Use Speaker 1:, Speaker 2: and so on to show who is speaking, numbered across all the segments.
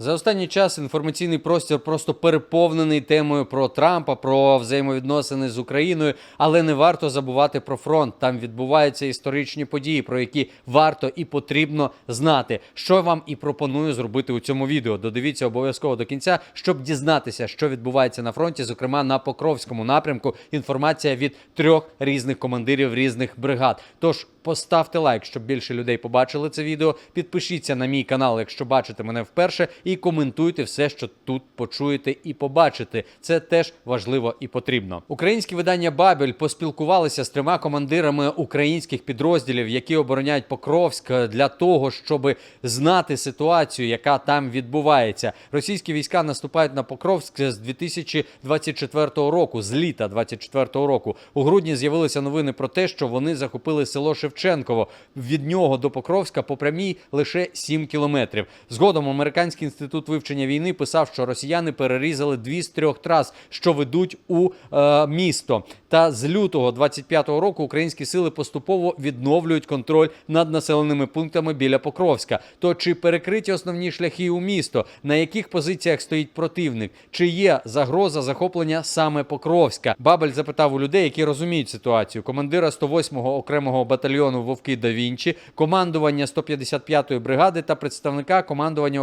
Speaker 1: За останній час інформаційний простір просто переповнений темою про Трампа, про взаємовідносини з Україною, але не варто забувати про фронт. Там відбуваються історичні події, про які варто і потрібно знати. Що вам і пропоную зробити у цьому відео. Додивіться обов'язково до кінця, щоб дізнатися, що відбувається на фронті, зокрема на Покровському напрямку. Інформація від трьох різних командирів різних бригад. Тож поставте лайк, щоб більше людей побачили це відео. Підпишіться на мій канал, якщо бачите мене вперше, і коментуйте все, що тут почуєте і побачите. Це теж важливо і потрібно. Українські видання Бабель поспілкувалися з трьома командирами українських підрозділів, які обороняють Покровськ для того, щоб знати ситуацію, яка там відбувається. Російські війська наступають на Покровськ з 2024 року, з літа 2024 року. У грудні з'явилися новини про те, що вони захопили село Шевченково. Від нього до Покровська по прямій лише 7 кілометрів. Згодом американський інститут вивчення війни писав, що росіяни перерізали дві з трьох трас, що ведуть у е, місто. Та з лютого 25-го року українські сили поступово відновлюють контроль над населеними пунктами біля Покровська. То чи перекриті основні шляхи у місто, на яких позиціях стоїть противник, чи є загроза захоплення саме Покровська? Бабель запитав у людей, які розуміють ситуацію. Командира 108-го окремого батальйону Вовки да Вінчі, командування 155-ї бригади та представника командування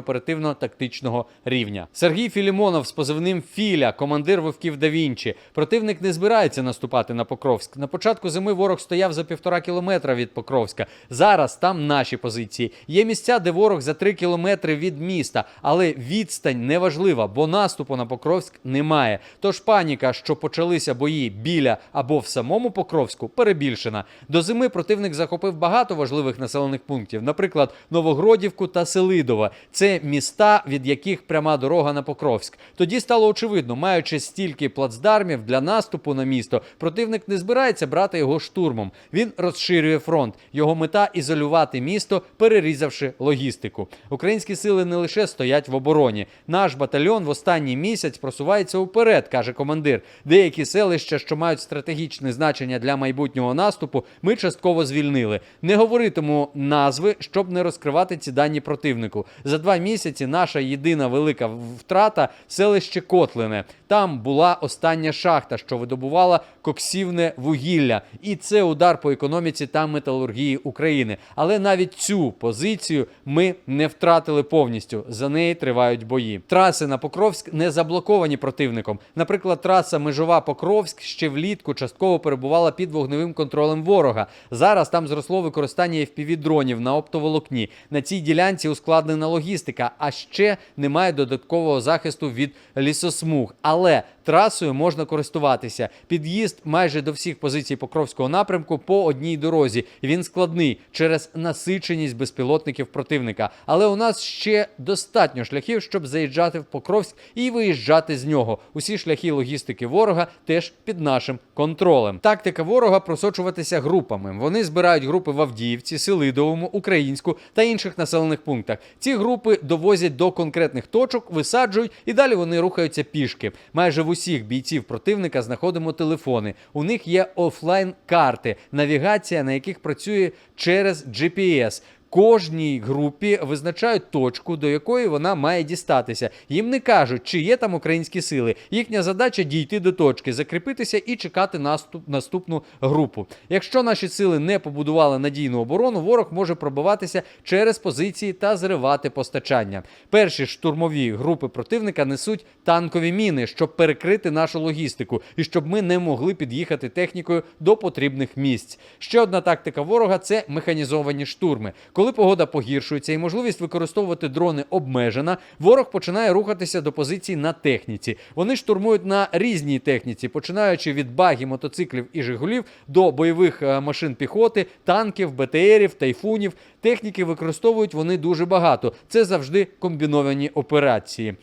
Speaker 1: оперативно-тактичного рівня. Сергій Філімонов з позивним Філя, командир Вовків да Вінчі. Противник не збирається наступати на Покровськ. На початку зими ворог стояв за півтора кілометра від Покровська. Зараз там наші позиції. Є місця, де ворог за три кілометри від міста, але відстань не важлива, бо наступу на Покровськ немає. Тож паніка, що почалися бої біля або в самому Покровську, перебільшена. До зими противник захопив багато важливих населених пунктів, наприклад, Новогродівку та Селидове. Це міста, від яких пряма дорога на Покровськ. Тоді стало очевидно, маючи стільки плацдармів для наступу на місто, противник не збирається брати його штурмом. Він розширює фронт. Його мета ізолювати місто, перерізавши логістику. Українські сили не лише стоять в обороні. Наш батальйон в останній місяць просувається уперед, каже командир. Деякі селища, що мають стратегічне значення для майбутнього наступу, ми частково звільнили. Не говоритиму назви, щоб не розкривати ці дані противнику. За два місяці наша єдина велика втрата селище Котлине. Там була остання шахта, що видобувала коксівне вугілля, і це удар по економіці та металургії України. Але навіть цю позицію ми не втратили повністю. За неї тривають бої. Траси на Покровськ не заблоковані противником. Наприклад, траса Межова Покровськ ще влітку частково перебувала під вогневим контролем ворога. Зараз там зросло використання fpv дронів на оптоволокні. На цій ділянці ускладнена логістика, а ще немає додаткового захисту від лісосмуг. Але трасою можна користуватися. Під'їзд майже до всіх позицій Покровського напрямку по одній дорозі. Він складний через насиченість безпілотників противника. Але у нас ще достатньо шляхів, щоб заїжджати в Покровськ і виїжджати з нього. Усі шляхи логістики ворога теж під нашим контролем. Тактика ворога просочуватися групами. Вони збирають групи в Авдіївці, Селидовому, Українську та інших населених пунктах. Ці групи довозять до конкретних точок, висаджують і далі вони рухаються пішки. Майже в усіх бійців противника знаходимо телефони. У них є офлайн карти, навігація на яких працює через GPS. Кожній групі визначають точку, до якої вона має дістатися. Їм не кажуть, чи є там українські сили. Їхня задача дійти до точки, закріпитися і чекати наступ, наступну групу. Якщо наші сили не побудували надійну оборону, ворог може пробиватися через позиції та зривати постачання. Перші штурмові групи противника несуть танкові міни, щоб перекрити нашу логістику і щоб ми не могли під'їхати технікою до потрібних місць. Ще одна тактика ворога це механізовані штурми. Коли погода погіршується і можливість використовувати дрони обмежена, ворог починає рухатися до позицій на техніці. Вони штурмують на різній техніці, починаючи від багі, мотоциклів і жигулів до бойових е, машин піхоти, танків, БТРів, тайфунів. Техніки використовують вони дуже багато. Це завжди комбіновані операції.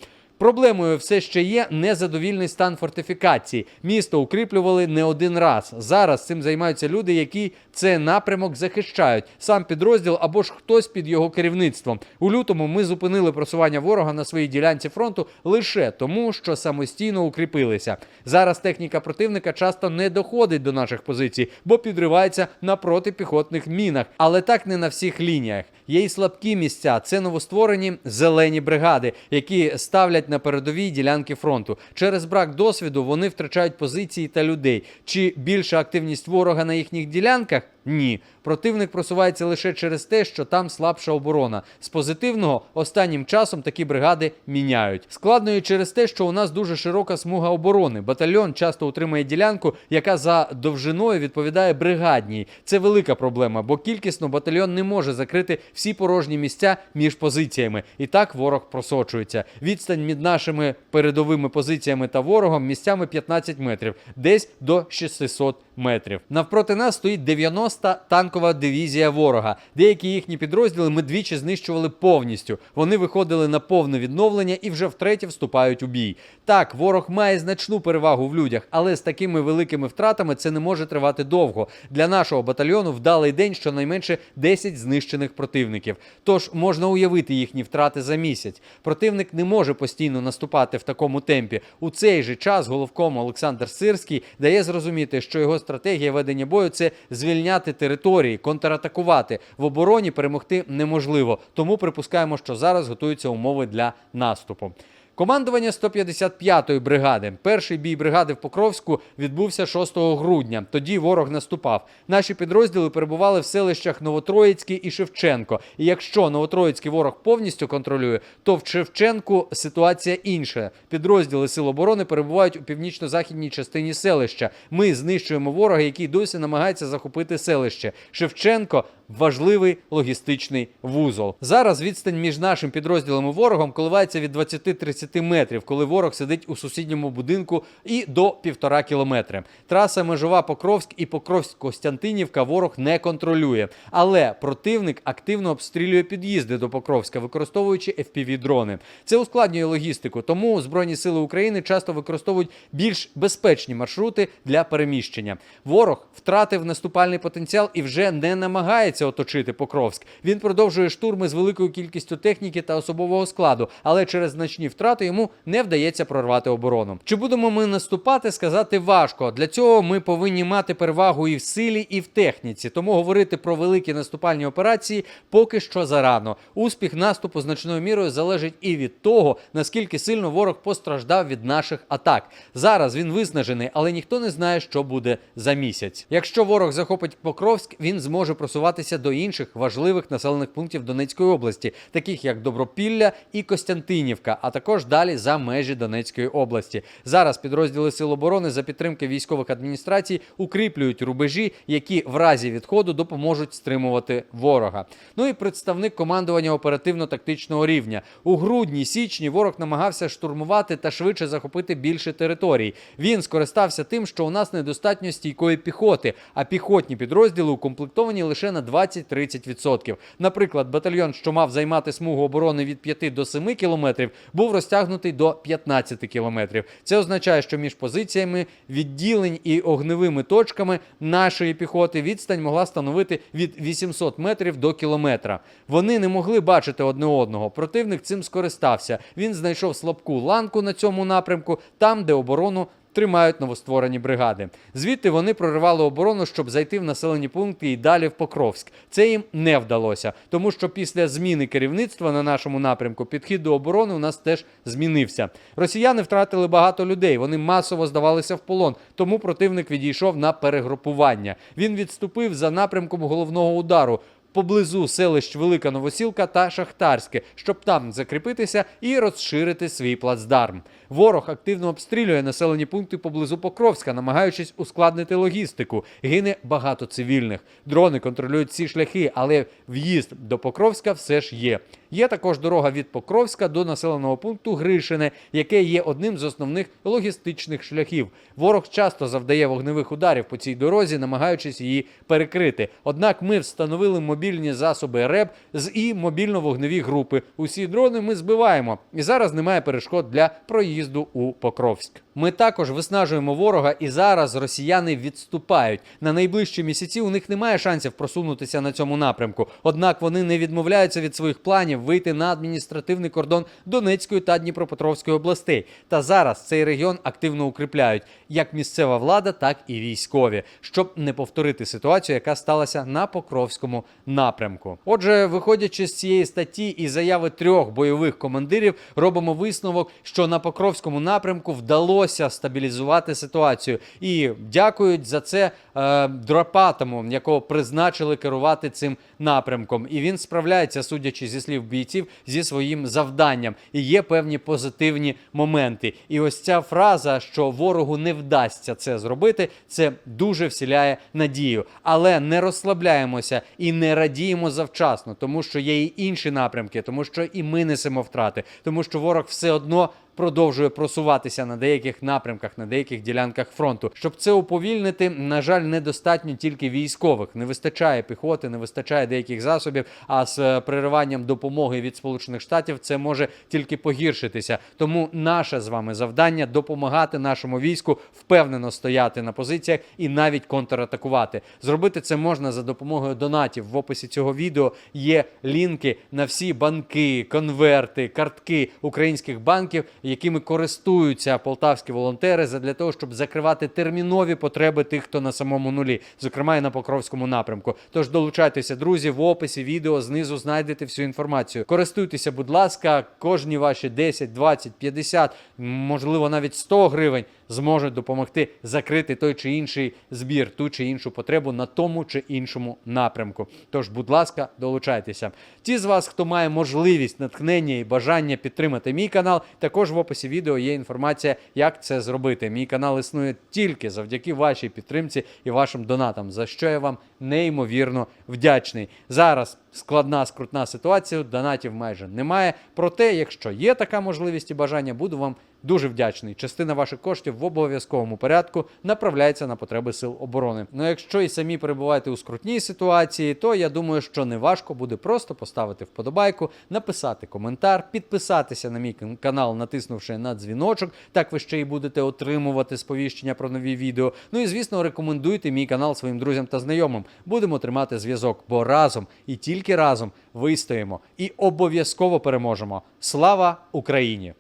Speaker 1: Проблемою все ще є незадовільний стан фортифікації. Місто укріплювали не один раз. Зараз цим займаються люди, які це напрямок захищають. Сам підрозділ або ж хтось під його керівництвом. У лютому ми зупинили просування ворога на своїй ділянці фронту лише тому, що самостійно укріпилися. Зараз техніка противника часто не доходить до наших позицій, бо підривається на протипіхотних мінах. Але так не на всіх лініях. Є й слабкі місця. Це новостворені зелені бригади, які ставлять на передовій ділянки фронту. Через брак досвіду вони втрачають позиції та людей. Чи більша активність ворога на їхніх ділянках? Ні. Противник просувається лише через те, що там слабша оборона. З позитивного останнім часом такі бригади міняють. Складно і через те, що у нас дуже широка смуга оборони. Батальйон часто утримує ділянку, яка за довжиною відповідає бригадній. Це велика проблема, бо кількісно батальйон не може закрити всі порожні місця між позиціями. І так ворог просочується. Відстань між нашими передовими позиціями та ворогом місцями 15 метрів, десь до 600 метрів. Навпроти нас стоїть 90 танкова дивізія ворога. Деякі їхні підрозділи ми двічі знищували повністю. Вони виходили на повне відновлення і вже втретє вступають у бій. Так, ворог має значну перевагу в людях, але з такими великими втратами це не може тривати довго. Для нашого батальйону вдалий день щонайменше 10 знищених противників. Тож можна уявити їхні втрати за місяць. Противник не може постійно наступати в такому темпі. У цей же час головком Олександр Сирський дає зрозуміти, що його стратегія ведення бою це звільняти території, контратакувати. В обороні перемогти неможливо. Тому припускаємо, що зараз готуються умови для наступу. Командування 155-ї бригади. Перший бій бригади в Покровську відбувся 6 грудня. Тоді ворог наступав. Наші підрозділи перебували в селищах Новотроїцький і Шевченко. І якщо Новотроїцький ворог повністю контролює, то в Шевченку ситуація інша. Підрозділи Сил оборони перебувають у північно-західній частині селища. Ми знищуємо ворога, який досі намагається захопити селище. Шевченко важливий логістичний вузол. Зараз відстань між нашим підрозділом і ворогом коливається від 20-30 метрів, коли ворог сидить у сусідньому будинку і до півтора кілометри. Траса межова Покровськ і Покровськ-Костянтинівка ворог не контролює, але противник активно обстрілює під'їзди до Покровська, використовуючи FPV-дрони. Це ускладнює логістику, тому Збройні сили України часто використовують більш безпечні маршрути для переміщення. Ворог втратив наступальний потенціал і вже не намагається оточити Покровськ. Він продовжує штурми з великою кількістю техніки та особового складу, але через значні втрати йому не вдається прорвати оборону. Чи будемо ми наступати, сказати важко. Для цього ми повинні мати перевагу і в силі, і в техніці. Тому говорити про великі наступальні операції поки що зарано. Успіх наступу значною мірою залежить і від того, наскільки сильно ворог постраждав від наших атак. Зараз він виснажений, але ніхто не знає, що буде за місяць. Якщо ворог захопить Покровськ, він зможе просуватися до інших важливих населених пунктів Донецької області, таких як Добропілля і Костянтинівка, а також далі за межі Донецької області. Зараз підрозділи Сил оборони за підтримки військових адміністрацій укріплюють рубежі, які в разі відходу допоможуть стримувати ворога. Ну і представник командування оперативно-тактичного рівня у грудні січні ворог намагався штурмувати та швидше захопити більше територій. Він скористався тим, що у нас недостатньо стійкої піхоти, а піхотні підрозділи укомплектовані лише на 20-30%. Наприклад, батальйон, що мав займати смугу оборони від 5 до 7 кілометрів, був розтягнутий до 15 кілометрів. Це означає, що між позиціями відділень і огневими точками нашої піхоти відстань могла становити від 800 метрів до кілометра. Вони не могли бачити одне одного. Противник цим скористався. Він знайшов слабку ланку на цьому напрямку, там, де оборону тримають новостворені бригади. Звідти вони проривали оборону, щоб зайти в населені пункти і далі в Покровськ. Це їм не вдалося, тому що після зміни керівництва на нашому напрямку підхід до оборони у нас теж змінився. Росіяни втратили багато людей. Вони масово здавалися в полон, тому противник відійшов на перегрупування. Він відступив за напрямком головного удару. Поблизу селищ Велика Новосілка та Шахтарське, щоб там закріпитися і розширити свій плацдарм. Ворог активно обстрілює населені пункти поблизу Покровська, намагаючись ускладнити логістику. Гине багато цивільних. Дрони контролюють ці шляхи, але в'їзд до Покровська все ж є. Є також дорога від Покровська до населеного пункту Гришине, яке є одним з основних логістичних шляхів. Ворог часто завдає вогневих ударів по цій дорозі, намагаючись її перекрити. Однак ми встановили мобільні засоби РЕБ з і мобільно-вогневі групи. Усі дрони ми збиваємо, і зараз немає перешкод для проїзду у Покровськ. Ми також виснажуємо ворога, і зараз росіяни відступають. На найближчі місяці у них немає шансів просунутися на цьому напрямку. Однак вони не відмовляються від своїх планів вийти на адміністративний кордон Донецької та Дніпропетровської областей. Та зараз цей регіон активно укріпляють як місцева влада, так і військові, щоб не повторити ситуацію, яка сталася на Покровському напрямку. Отже, виходячи з цієї статті і заяви трьох бойових командирів, робимо висновок, що на Покровському напрямку вдалося стабілізувати ситуацію, і дякують за це е, Дропатому, якого призначили керувати цим напрямком. І він справляється, судячи зі слів бійців, зі своїм завданням. І є певні позитивні моменти. І ось ця фраза, що ворогу не вдасться це зробити, це дуже вселяє надію. Але не розслабляємося і не радіємо завчасно, тому що є і інші напрямки, тому що і ми несемо втрати, тому що ворог все одно. Продовжує просуватися на деяких напрямках, на деяких ділянках фронту. Щоб це уповільнити, на жаль, недостатньо тільки військових. Не вистачає піхоти, не вистачає деяких засобів. А з е, перериванням допомоги від Сполучених Штатів це може тільки погіршитися. Тому наше з вами завдання допомагати нашому війську впевнено стояти на позиціях і навіть контратакувати. Зробити це можна за допомогою донатів. В описі цього відео є лінки на всі банки, конверти, картки українських банків, якими користуються полтавські волонтери для того, щоб закривати термінові потреби тих, хто на самому нулі, зокрема і на Покровському напрямку. Тож долучайтеся, друзі, в описі відео знизу знайдете всю інформацію. Користуйтеся, будь ласка, кожні ваші 10, 20, 50, можливо, навіть 100 гривень зможуть допомогти закрити той чи інший збір, ту чи іншу потребу на тому чи іншому напрямку. Тож, будь ласка, долучайтеся. Ті з вас, хто має можливість, натхнення і бажання підтримати мій канал, також в описі відео є інформація, як це зробити. Мій канал існує тільки завдяки вашій підтримці і вашим донатам, за що я вам неймовірно вдячний. Зараз складна скрутна ситуація, донатів майже немає. Проте, якщо є така можливість і бажання, буду вам дуже вдячний. Частина ваших коштів в обов'язковому порядку направляється на потреби сил оборони. Ну, якщо і самі перебуваєте у скрутній ситуації, то я думаю, що неважко буде просто поставити вподобайку, написати коментар, підписатися на мій канал, натиснувши на дзвіночок. Так ви ще й будете отримувати сповіщення про нові відео. Ну і звісно, рекомендуйте мій канал своїм друзям та знайомим. Будемо тримати зв'язок, бо разом і тільки разом вистоїмо і обов'язково переможемо. Слава Україні!